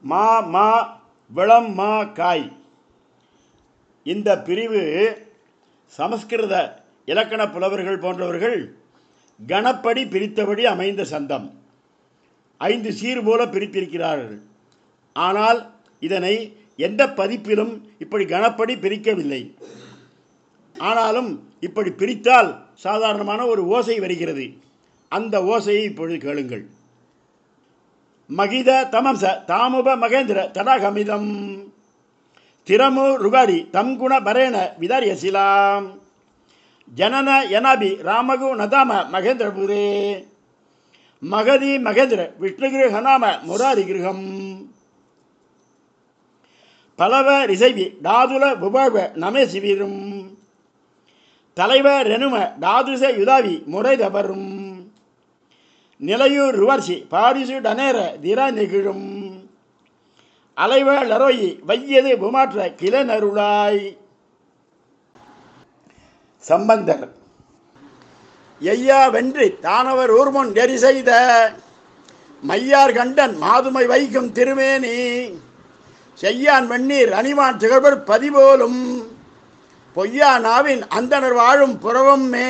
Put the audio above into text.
மா மா விளம் மா காய். இந்த பிரிவு சமஸ்கிருத இலக்கண புலவர்கள் போன்றவர்கள் கணப்படி பிரித்தபடி அமைந்த சந்தம். ஐந்து சீர் போல பிரித்திருக்கிறார்கள். ஆனால் இதனை எந்த பதிப்பிலும் இப்படி கணப்படி பிரிக்கவில்லை. ஆனாலும் இப்படி பிரித்தால் சாதாரணமான ஒரு ஓசை வருகிறது. அந்த ஓசையை இப்பொழுது கேளுங்கள். மகித தமம்ச தாமுப மகேந்திர தடாகமிதம் திறமு ருகாரி தம் குண பரேண விதாரியசிலாம் ஜனன யனாபி ராமகு நதாம மகேந்திரபுரே. மகதி மகேந்திர விஷ்ணு கிரகநாம முராரி கிரகம் பலவ ரிசைவி டாதுல புபாவ நமே சிவிரும். தலைவ ரெனும டாதுச யுதாவி முறைதபரும். நிலையூர் ருவர்சி பாரிசு டனேர திரா நெகிழும். அலைவேள் அரோயி வையது புமாற்ற கிளநருளாய் சம்பந்தர். ஐயா வென்றி தானவர் ஊர்முன் எரி செய்த மையார் கண்டன் மாதுமை வைக்கும் திருமேனி. செய்யான் வெந்நீர் அணிவான் திகழ்வர் பதிபோலும் பொய்யா நாவின் அந்தனர் வாழும் புறவம் மே